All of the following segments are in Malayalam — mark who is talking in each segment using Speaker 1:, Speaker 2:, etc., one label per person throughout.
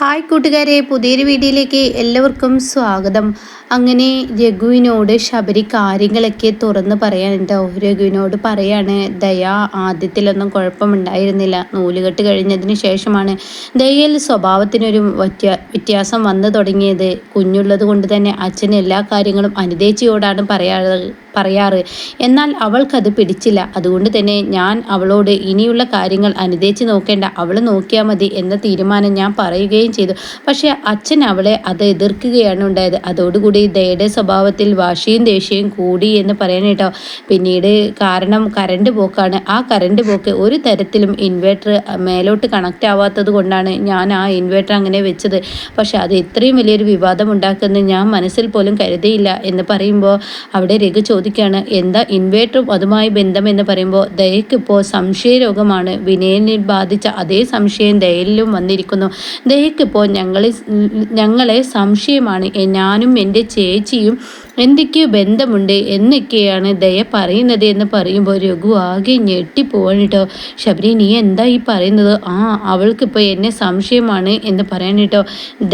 Speaker 1: ഹായ് കൂട്ടുകാരെ പുതിയൊരു വീഡിയോയിലേക്ക് എല്ലാവർക്കും സ്വാഗതം. അങ്ങനെ രഘുവിനോട് ശബരി കാര്യങ്ങളൊക്കെ തുറന്ന് പറയാനുണ്ടോ. രഘുവിനോട് പറയാണ് ദയ ആദ്യത്തിലൊന്നും കുഴപ്പമുണ്ടായിരുന്നില്ല. നൂലുകെട്ട് കഴിഞ്ഞതിന് ശേഷമാണ് ദയയിൽ സ്വഭാവത്തിനൊരു വ്യത്യാ വ്യത്യാസം വന്നു തുടങ്ങിയത്. കുഞ്ഞുള്ളത് കൊണ്ട് തന്നെ അച്ഛൻ എല്ലാ കാര്യങ്ങളും അനുദേച്ചിയോടാണ് പറയാറ് പറയാറ്. എന്നാൽ അവൾക്കത് പിടിച്ചില്ല. അതുകൊണ്ട് തന്നെ ഞാൻ അവളോട് ഇനിയുള്ള കാര്യങ്ങൾ അനുദേച്ച് നോക്കേണ്ട അവൾ നോക്കിയാൽ മതി എന്ന തീരുമാനം ഞാൻ പറയുകയും ചെയ്തു. പക്ഷേ അച്ഛൻ അവളെ അത് എതിർക്കുകയാണ് ഉണ്ടായത്. അതോടുകൂടി ദയയുടെ സ്വഭാവത്തിൽ വാശിയും ദേഷ്യവും കൂടി എന്ന് പറയാൻ കേട്ടോ. പിന്നീട് കാരണം കറണ്ട് പോക്കാണ്. ആ കറണ്ട് പോക്ക് ഒരു തരത്തിലും ഇൻവേർട്ടർ മേലോട്ട് കണക്റ്റ് ആവാത്തത് കൊണ്ടാണ് ഞാൻ ആ ഇൻവേർട്ടർ അങ്ങനെ വെച്ചത്. പക്ഷെ അത് ഇത്രയും വലിയൊരു വിവാദം ഉണ്ടാക്കുന്നത് ഞാൻ മനസ്സിൽ പോലും കരുതിയില്ല എന്ന് പറയുമ്പോൾ അവിടെ രഘു ചോദിക്കുകയാണ് എന്താ ഇൻവേർട്ടറും അതുമായി ബന്ധമെന്ന് പറയുമ്പോൾ ദയക്കിപ്പോൾ സംശയരോഗമാണ്. വിനയനെ ബാധിച്ച അതേ സംശയം ദയലിലും വന്നിരിക്കുന്നു. ദയക്കിപ്പോൾ ഞങ്ങളെ ഞങ്ങളെ സംശയമാണ്. ഞാനും എന്റെ ചേച്ചിയും എന്തൊക്കെയോ ബന്ധമുണ്ട് എന്നൊക്കെയാണ് ദയ പറയുന്നത് എന്ന് പറയുമ്പോൾ രഘു ആകെ ഞെട്ടിപ്പോവാണ് കേട്ടോ. ശബരി നീ എന്താ ഈ പറയുന്നത്? ആ അവൾക്കിപ്പോൾ എന്നെ സംശയമാണ് എന്ന് പറയാൻ കേട്ടോ.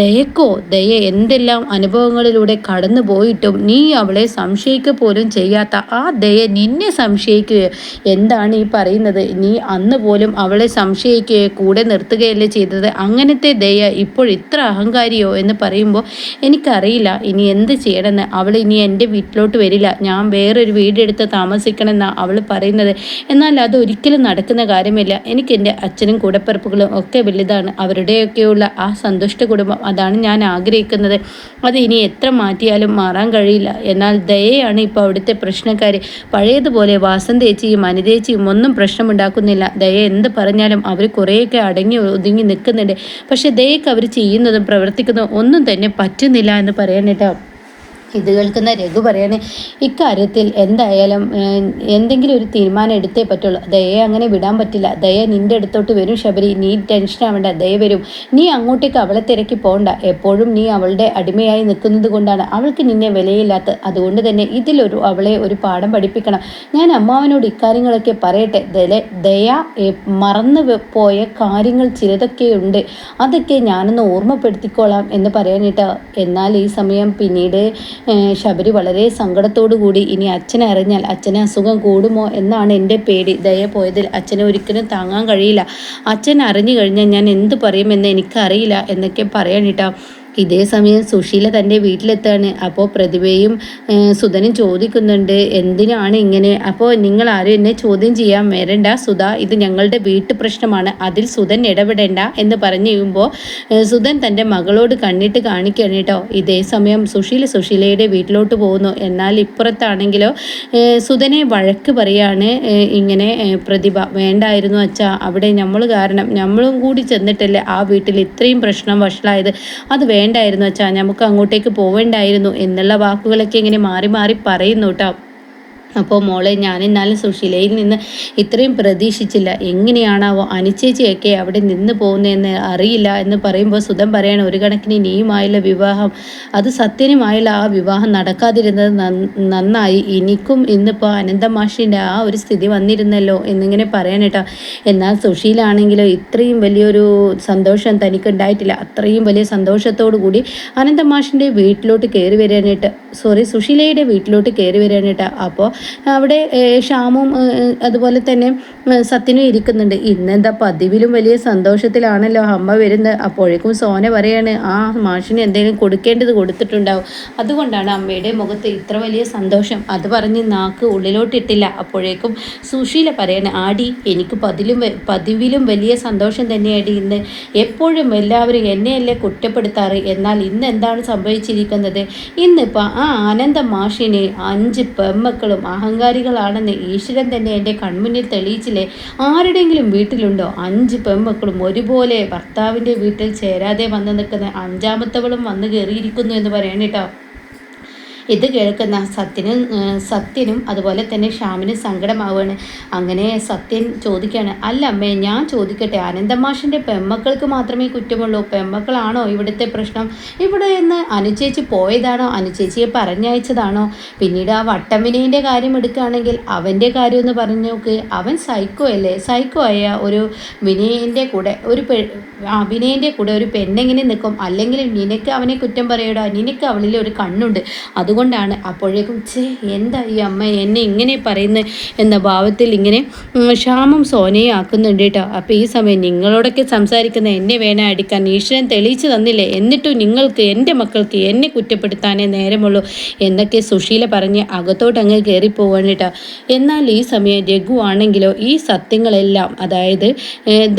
Speaker 1: ദയക്കോ? ദയ എന്തെല്ലാം അനുഭവങ്ങളിലൂടെ കടന്നു പോയിട്ടും നീ അവളെ സംശയിക്കുക പോലും ചെയ്യാത്ത ആ ദയ നിന്നെ സംശയിക്കുകയോ എന്താണ് ഈ പറയുന്നത്? നീ അന്ന് പോലും അവളെ സംശയിക്കുകയോ കൂടെ നിർത്തുകയല്ലേ ചെയ്തത്? അങ്ങനത്തെ ദയ ഇപ്പോൾ ഇത്ര അഹങ്കാരിയോ എന്ന് പറയുമ്പോൾ എനിക്കറിയില്ല. ഇനി എന്ത് ചെയ്യണമെന്ന് അവൾ ഇനി എന്റെ വീട്ടിലോട്ട് വരില്ല. ഞാൻ വേറൊരു വീടെടുത്ത് താമസിക്കണമെന്നാണ് അവൾ പറയുന്നത്. എന്നാൽ അത് ഒരിക്കലും നടക്കുന്ന കാര്യമില്ല. എനിക്ക് എന്റെ അച്ഛനും കൂടപ്പിറപ്പുകളും ഒക്കെ വലുതാണ്. അവരുടെയൊക്കെയുള്ള ആ സന്തുഷ്ട കുടുംബം അതാണ് ഞാൻ ആഗ്രഹിക്കുന്നത്. അത് ഇനി എത്ര മാറ്റിയാലും മാറാൻ കഴിയില്ല. എന്നാൽ ദയയാണ് ഇപ്പോൾ അവിടുത്തെ പ്രശ്നക്കാർ പഴയതുപോലെ വാസന്തേച്ചിയും അനിതേച്ചിയും ഒന്നും പ്രശ്നമുണ്ടാക്കുന്നില്ല. ദയ എന്ത് പറഞ്ഞാലും അവർ കുറേയൊക്കെ അടങ്ങി ഒതുങ്ങി നിൽക്കുന്നുണ്ട്. പക്ഷേ ദയക്ക് അവർ ചെയ്യുന്നതും പ്രവർത്തിക്കുന്നതും ഒന്നും തന്നെ പറ്റുന്നില്ല എന്ന് പറയാനിട്ടോ ഇത് കേൾക്കുന്ന രഘു പറയണേ ഇക്കാര്യത്തിൽ എന്തായാലും എന്തെങ്കിലും ഒരു തീരുമാനം എടുത്തേ പറ്റുള്ളൂ. ദയെ അങ്ങനെ വിടാൻ പറ്റില്ല. ദയ നിന്റെ അടുത്തോട്ട് വരും ശബരി. നീ ടെൻഷൻ ആവേണ്ട. ദയ വരും. നീ അങ്ങോട്ടേക്ക് അവളെ തിരക്കി പോകണ്ട. എപ്പോഴും നീ അവളുടെ അടിമയായി നിൽക്കുന്നത് കൊണ്ടാണ്. അവൾക്ക് നിന്നെ വിലയില്ലാത്ത. അതുകൊണ്ട് തന്നെ ഇതിലൊരു അവളെ ഒരു പാഠം പഠിപ്പിക്കണം. ഞാൻ അമ്മാവനോട് ഇക്കാര്യങ്ങളൊക്കെ പറയട്ടെ. ദല ദയ മറന്നു പോയ കാര്യങ്ങൾ ചിലതൊക്കെയുണ്ട്. അതൊക്കെ ഞാനൊന്ന് ഓർമ്മപ്പെടുത്തിക്കോളാം എന്ന് പറയാനിട്ട്. എന്നാൽ ഈ സമയം പിന്നീട് ശബരി വളരെ സങ്കടത്തോടു കൂടി ഇനി അച്ഛനെ അറിഞ്ഞാൽ അച്ഛന് അസുഖം കൂടുമോ എന്നാണ് എന്റെ പേടി. ദയ പോയതിൽ അച്ഛനെ ഒരിക്കലും താങ്ങാൻ കഴിയില്ല. അച്ഛൻ അറിഞ്ഞു കഴിഞ്ഞാൽ ഞാൻ എന്ത് പറയുമെന്ന് എനിക്കറിയില്ല എന്നൊക്കെ പറയാനിട്ടാ ഇതേ സമയം സുശീല തന്റെ വീട്ടിലെത്താണ്. അപ്പോൾ പ്രതിഭയും സുധനും ചോദിക്കുന്നുണ്ട് എന്തിനാണ് ഇങ്ങനെ? അപ്പോൾ നിങ്ങൾ ആരും എന്നെ ചോദ്യം ചെയ്യാൻ വരണ്ട. സുധ ഇത് ഞങ്ങളുടെ വീട്ടു പ്രശ്നമാണ്. അതിൽ സുധൻ ഇടപെടേണ്ട. എന്ന് പറഞ്ഞു കഴിയുമ്പോൾ സുധൻ തന്റെ മകളോട് കണ്ണിട്ട് കാണിക്കുകയാണ് കേട്ടോ. ഇതേ സമയം സുശീല സുശീലയുടെ വീട്ടിലോട്ട് പോകുന്നു. എന്നാൽ ഇപ്പുറത്താണെങ്കിലോ? സുധനെ വഴക്ക് പറയാണ് ഇങ്ങനെ പ്രതിഭ വേണ്ടായിരുന്നു അച്ഛാ. അവിടെ നമ്മൾ കാരണം. നമ്മളും കൂടി ചെന്നിട്ടല്ലേ ആ വീട്ടിൽ ഇത്രയും പ്രശ്നം വഷളായത്. അത് വേണ്ട വേണ്ടായിരുന്നു അച്ഛാ. നമുക്ക് അങ്ങോട്ടേക്ക് പോവേണ്ടായിരുന്നു എന്നുള്ള വാക്കുകളൊക്കെ ഇങ്ങനെ മാറി മാറി പറയുന്നു കേട്ടോ അപ്പോൾ മോളെ ഞാൻ ഇന്നാലും സുശീലയിൽ നിന്ന് ഇത്രയും പ്രതീക്ഷിച്ചില്ല. എങ്ങനെയാണാവോ അനിച്ചേച്ചിയൊക്കെ അവിടെ നിന്ന് പോകുന്നതെന്ന് അറിയില്ല എന്ന് പറയുമ്പോൾ സുധം പറയാണ് ഒരു കണക്കിന് നീയുമായുള്ള വിവാഹം അത് സത്യനുമായുള്ള ആ വിവാഹം നടക്കാതിരുന്നത് നന്നായി. എനിക്കും ഇന്നിപ്പോൾ അനന്തമാഷിന്റെ ആ ഒരു സ്ഥിതി വന്നിരുന്നല്ലോ എന്നിങ്ങനെ പറയാനേട്ടാ എന്നാൽ സുശീലാണെങ്കിലോ ഇത്രയും വലിയൊരു സന്തോഷം തനിക്ക് ഉണ്ടായിട്ടില്ല അത്രയും വലിയ സന്തോഷത്തോടു കൂടി അനന്തമാഷിന്റെ വീട്ടിലോട്ട് കയറി വരാനായിട്ട് സോറി സുശീലയുടെ വീട്ടിലോട്ട് കയറി വരാനായിട്ട് അപ്പോൾ അവിടെ ഷാമും അതുപോലെ തന്നെ സത്യനും ഇരിക്കുന്നുണ്ട്. ഇന്നെന്താ പതിവിലും വലിയ സന്തോഷത്തിലാണല്ലോ അമ്മ വരുന്നത്. അപ്പോഴേക്കും സോന പറയാണ് ആ മാഷിന് എന്തെങ്കിലും കൊടുക്കേണ്ടത് കൊടുത്തിട്ടുണ്ടാവും. അതുകൊണ്ടാണ് അമ്മയുടെ മുഖത്ത് ഇത്ര വലിയ സന്തോഷം. അത് പറഞ്ഞ് നാക്ക് ഉള്ളിലോട്ടിട്ടില്ല. അപ്പോഴേക്കും സുശീല പറയാണ് ആടി എനിക്ക് പതിലും പതിവിലും വലിയ സന്തോഷം തന്നെയാടി ഇന്ന്. എപ്പോഴും എല്ലാവരും എന്നെയല്ലേ കുറ്റപ്പെടുത്താറ്? എന്നാൽ ഇന്ന് എന്താണ് സംഭവിച്ചിരിക്കുന്നത്? ഇന്നിപ്പോൾ ആ ആനന്ദ മാഷിനെ അഞ്ച് പെമ്മക്കളും അഹങ്കാരികളാണെന്ന് ഈശ്വരൻ തന്നെ എന്റെ കൺമുന്നിൽ തെളിയിച്ചില്ലേ? ആരുടെയെങ്കിലും വീട്ടിലുണ്ടോ? അഞ്ച് പെൺമക്കളും ഒരുപോലെ ഭർത്താവിന്റെ വീട്ടിൽ ചേരാതെ വന്ന് നിൽക്കുന്ന അഞ്ചാമത്തവളും വന്ന് കയറിയിരിക്കുന്നു എന്ന് പറയണേട്ടോ. ഇത് കേൾക്കുന്ന സത്യനും സത്യനും അതുപോലെ തന്നെ ഷ്യാമിനും സങ്കടമാവുകയാണ്. അങ്ങനെ സത്യൻ ചോദിക്കുകയാണ് അല്ല അമ്മേ ഞാൻ ചോദിക്കട്ടെ അനന്തമാഷിന്റെ പെമ്മക്കൾക്ക് മാത്രമേ കുറ്റമുള്ളൂ. പെമ്മക്കളാണോ ഇവിടുത്തെ പ്രശ്നം? ഇവിടെ നിന്ന് അനുചേച്ചി പോയതാണോ? അനുചേച്ചിയെ പറഞ്ഞയച്ചതാണോ? പിന്നീട് ആ വട്ടമിനീന്റെ കാര്യം എടുക്കുകയാണെങ്കിൽ അവന്റെ കാര്യം എന്ന് പറഞ്ഞു നോക്ക്. അവൻ സൈക്കോ അല്ലേ? സൈക്കോ ആയ ഒരു വിനയന്റെ കൂടെ ഒരു പെ വിനയന്റെ കൂടെ ഒരു പെണ്ണെങ്ങനെ നിൽക്കും. അല്ലെങ്കിൽ നിനക്ക് അവനെ കുറ്റം പറയടാ. നിനക്ക് അവളിൽ ഒരു കണ്ണുണ്ട്. അതുകൊണ്ടാണ് അപ്പോഴേക്കും ചേ എന്താ ഈ അമ്മ എന്നെ ഇങ്ങനെ പറയുന്നത് എന്ന ഭാവത്തിൽ ഇങ്ങനെ ക്ഷാമം സോനയെ ആക്കുന്നുണ്ട് കേട്ടോ. അപ്പോൾ ഈ സമയം നിങ്ങളോടൊക്കെ സംസാരിക്കുന്ന എന്നെ വേണ അടിക്കാൻ ഈശ്വരൻ തെളിയിച്ചു തന്നില്ലേ? എന്നിട്ടും നിങ്ങൾക്ക് എന്റെ മക്കൾക്ക് എന്നെ കുറ്റപ്പെടുത്താനേ നേരമുള്ളൂ എന്നൊക്കെ സുശീല പറഞ്ഞ് അകത്തോട്ട് അങ്ങ് കയറിപ്പോവാണ് കേട്ടോ. എന്നാൽ ഈ സമയം രഘു ആണെങ്കിലോ ഈ സത്യങ്ങളെല്ലാം അതായത്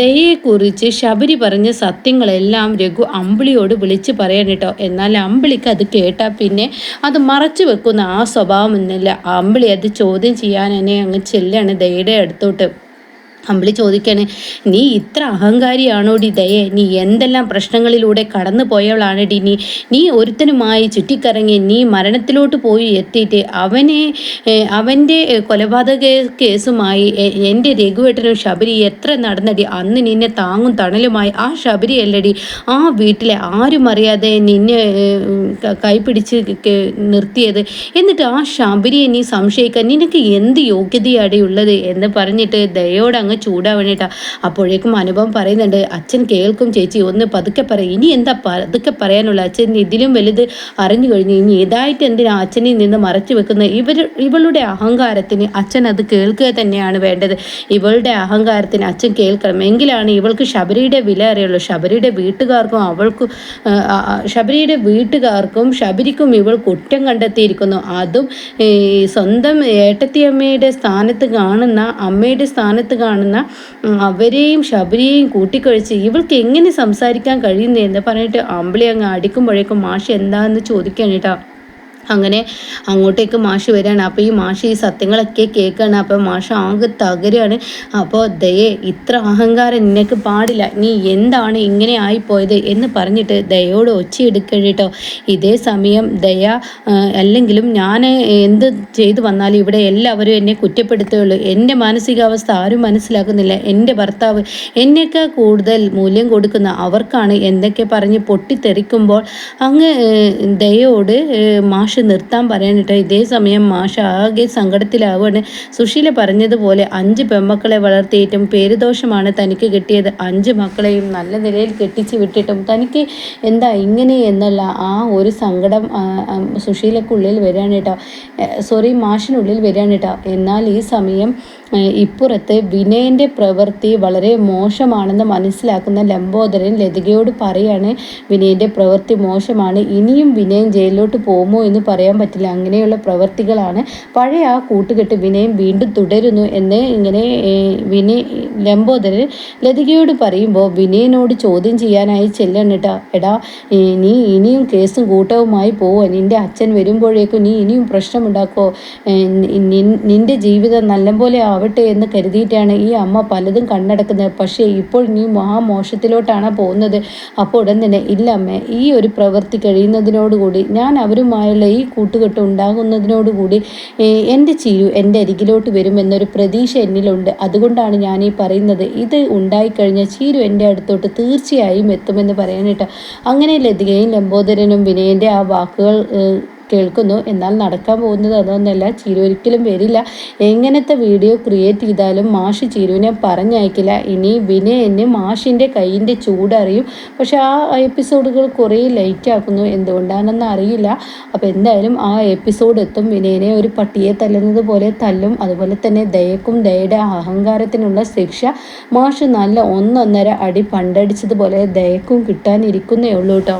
Speaker 1: ദയയെക്കുറിച്ച് ശബരി പറഞ്ഞ സത്യങ്ങളെല്ലാം രഘു അമ്പിളിയോട് വിളിച്ച് പറയാൻ കേട്ടോ. എന്നാൽ അമ്പിളിക്ക് അത് കേട്ടാൽ പിന്നെ അത് മറച്ചു വെക്കുന്ന ആ സ്വഭാവം ഒന്നുമില്ല. അമ്പിളി അത് ചോദ്യം ചെയ്യാൻ എന്നെ അങ്ങ് ചെല്ലാണ് ദയയുടെ അടുത്തോട്ട്. അമ്പിളി ചോദിക്കാണ് നീ ഇത്ര അഹങ്കാരിയാണോടി ദയേ? നീ എന്തെല്ലാം പ്രശ്നങ്ങളിലൂടെ കടന്നു പോയവളാണെടി നീ? നീ ഒരുത്തനുമായി ചുറ്റിക്കറങ്ങി നീ മരണത്തിലോട്ട് പോയി എത്തിയിട്ട് അവനെ അവന്റെ കൊലപാതക കേസുമായി എന്റെ രഘുവേട്ടനും ശബരി എത്ര നടന്നടി? അന്ന് നിന്നെ താങ്ങും തണലുമായി ആ ശബരി അല്ലടി. ആ വീട്ടിലെ ആരും അറിയാതെ നിന്നെ കൈപിടിച്ച് നിർത്തിയത്. എന്നിട്ട് ആ ശബരിയെ നീ സംശയിക്കാൻ നിനക്ക് എന്ത് യോഗ്യതയാണ് ഉള്ളത്? എന്ന് പറഞ്ഞിട്ട് ദയോട് അങ്ങ് ചൂടാവണേട്ടാ. അപ്പോഴേക്കും അനുഭവം പറയുന്നുണ്ട് അച്ഛൻ കേൾക്കും ചേച്ചി ഒന്ന് പതുക്കെ പറയും ഇനി എന്താ പതുക്കെ പറയാനുള്ള? അച്ഛൻ ഇതിലും വലുത് അറിഞ്ഞു കഴിഞ്ഞു. ഇനി ഇതായിട്ട് എന്തിനാ അച്ഛനിൽ നിന്ന് മറച്ചു വെക്കുന്ന ഇവർ ഇവളുടെ അഹങ്കാരത്തിന് അച്ഛൻ അത് കേൾക്കുക തന്നെയാണ് വേണ്ടത്. ഇവളുടെ അഹങ്കാരത്തിന് അച്ഛൻ കേൾക്കണം. എങ്കിലാണ് ഇവൾക്ക് ശബരിയുടെ വില അറിയുള്ളൂ. ശബരിയുടെ വീട്ടുകാർക്കും അവൾക്കും ശബരിയുടെ വീട്ടുകാർക്കും ശബരിക്കും ഇവൾ കുറ്റം കണ്ടെത്തിയിരിക്കുന്നു. അതും സ്വന്തം ഏട്ടത്തിയമ്മയുടെ സ്ഥാനത്ത് കാണുന്ന അമ്മയുടെ സ്ഥാനത്ത് കാണുന്ന കാണുന്ന അവരെയും ശബരിയെയും കൂട്ടിക്കഴിച്ച് ഇവൾക്ക് എങ്ങനെ സംസാരിക്കാൻ കഴിയുന്നതെന്ന് പറഞ്ഞിട്ട് അമ്പിളി അങ്ങ് അടിക്കുമ്പോഴേക്കും മാഷ് എന്താണെന്ന് ചോദിക്കാൻ കേട്ടോ. അങ്ങനെ അങ്ങോട്ടേക്ക് മാഷ് വരികയാണ്. അപ്പോൾ ഈ മാഷ് ഈ സത്യങ്ങളൊക്കെ കേൾക്കുകയാണ്. അപ്പോൾ മാഷ് ആകെ തകരുകയാണ്. അപ്പോൾ ദയെ ഇത്ര അഹങ്കാരം നിനക്ക് പാടില്ല. നീ എന്താണ് ഇങ്ങനെ ആയിപ്പോയത് എന്ന് പറഞ്ഞിട്ട് ദയോട് ഒച്ചയെടുക്കണം കേട്ടോ. ഇതേ സമയം ദയ അല്ലെങ്കിലും ഞാൻ എന്ത് ചെയ്തു വന്നാലും ഇവിടെ എല്ലാവരും എന്നെ കുറ്റപ്പെടുത്തുകയുള്ളൂ. എന്റെ മാനസികാവസ്ഥ ആരും മനസ്സിലാക്കുന്നില്ല. എന്റെ ഭർത്താവ് എന്നേക്കാൾ കൂടുതൽ മൂല്യം കൊടുക്കുന്ന അവർക്കാണ് എന്തൊക്കെ പറഞ്ഞ് പൊട്ടിത്തെറിക്കുമ്പോൾ അങ്ങ് ദയോട് മാഷ് മാഷ് നിർത്താൻ പറയാനിട്ട് ഇതേ സമയം മാഷ് ആകെ സങ്കടത്തിലാവുകയാണ്. സുശീല പറഞ്ഞതുപോലെ അഞ്ച് പെമ്മക്കളെ വളർത്തിയിട്ടും പേരുദോഷമാണ് തനിക്ക് കിട്ടിയത്. അഞ്ച് മക്കളെയും നല്ല നിലയിൽ കെട്ടിച്ച് വിട്ടിട്ടും തനിക്ക് എന്താ ഇങ്ങനെ എന്നല്ല ആ ഒരു സങ്കടം സുശീലക്കുള്ളിൽ വരികയാണ് കേട്ടോ. സോറി മാഷിനുള്ളിൽ വരികയാണ് കേട്ടോ. എന്നാൽ ഈ സമയം ഇപ്പുറത്ത് വിനയന്റെ പ്രവൃത്തി വളരെ മോശമാണെന്ന് മനസ്സിലാക്കുന്ന ലംബോദരൻ ലതികയോട് പറയാണ് വിനയന്റെ പ്രവൃത്തി മോശമാണ് ഇനിയും വിനയൻ ജയിലിലോട്ട് പോകുമോ എന്ന് പറയാൻ പറ്റില്ല. അങ്ങനെയുള്ള പ്രവൃത്തികളാണ് പഴയ ആ കൂട്ടുകെട്ട് വിനയം വീണ്ടും തുടരുന്നു എന്ന് ഇങ്ങനെ വിനയ ലംബോദരൻ ലതികയോട് പറയുമ്പോൾ വിനയനോട് ചോദ്യം ചെയ്യാനായി ചെല്ലണിട്ട എടാ നീ ഇനിയും കേസും കൂട്ടവുമായി പോവാൻ നിന്റെ അച്ഛൻ വരുമ്പോഴേക്കും നീ ഇനിയും പ്രശ്നമുണ്ടാക്കോ നിന്റെ ജീവിതം നല്ലപോലെ ആവട്ടെ എന്ന് കരുതിയിട്ടാണ് ഈ അമ്മ പലതും കണ്ണടക്കുന്നത്. പക്ഷേ ഇപ്പോൾ നീ മഹാമോശത്തിലോട്ടാണ് പോകുന്നത്. അപ്പോൾ ഉടൻ തന്നെ ഇല്ല അമ്മ ഈ ഒരു പ്രവൃത്തി കഴിയുന്നതിനോടുകൂടി ഞാൻ അവരുമായുള്ള ഈ കൂട്ടുകെട്ട് ഉണ്ടാകുന്നതിനോടുകൂടി എന്റെ ചിരു എന്റെ അരികിലോട്ട് വരുമെന്നൊരു പ്രതീക്ഷ എന്നിലുണ്ട്. അതുകൊണ്ടാണ് ഞാൻ ഈ പറയുന്നത് ഇത് ഉണ്ടായിക്കഴിഞ്ഞാൽ ചീരു എന്റെ അടുത്തോട്ട് തീർച്ചയായും എത്തുമെന്ന് പറയാനിട്ട് അങ്ങനെ ലതികയും ലംബോദരനും വിനയന്റെ ആ വാക്കുകൾ കേൾക്കുന്നു. എന്നാൽ നടക്കാൻ പോകുന്നത് അതൊന്നല്ല. ചീരു ഒരിക്കലും വരില്ല. എങ്ങനത്തെ വീഡിയോ ക്രിയേറ്റ് ചെയ്താലും മാഷ് ചീരുവിനെ പറഞ്ഞയക്കില്ല. ഇനി വിനയന് മാഷിന്റെ കൈയിന്റെ ചൂടറിയും. പക്ഷെ ആ എപ്പിസോഡുകൾ കുറേ ലൈറ്റ് ആക്കുന്നു. എന്തുകൊണ്ടാണെന്ന് അറിയില്ല. അപ്പോൾ എന്തായാലും ആ എപ്പിസോഡ് എത്തും. വിനയനെ ഒരു പട്ടിയെ തല്ലുന്നത് പോലെ തല്ലും. അതുപോലെ തന്നെ ദയക്കും ദയയുടെ അഹങ്കാരത്തിനുള്ള ശിക്ഷ. മാഷ് നല്ല ഒന്നൊന്നര അടി പണ്ടടിച്ചതുപോലെ ദയക്കും കിട്ടാനിരിക്കുന്നേ ഉള്ളൂ കേട്ടോ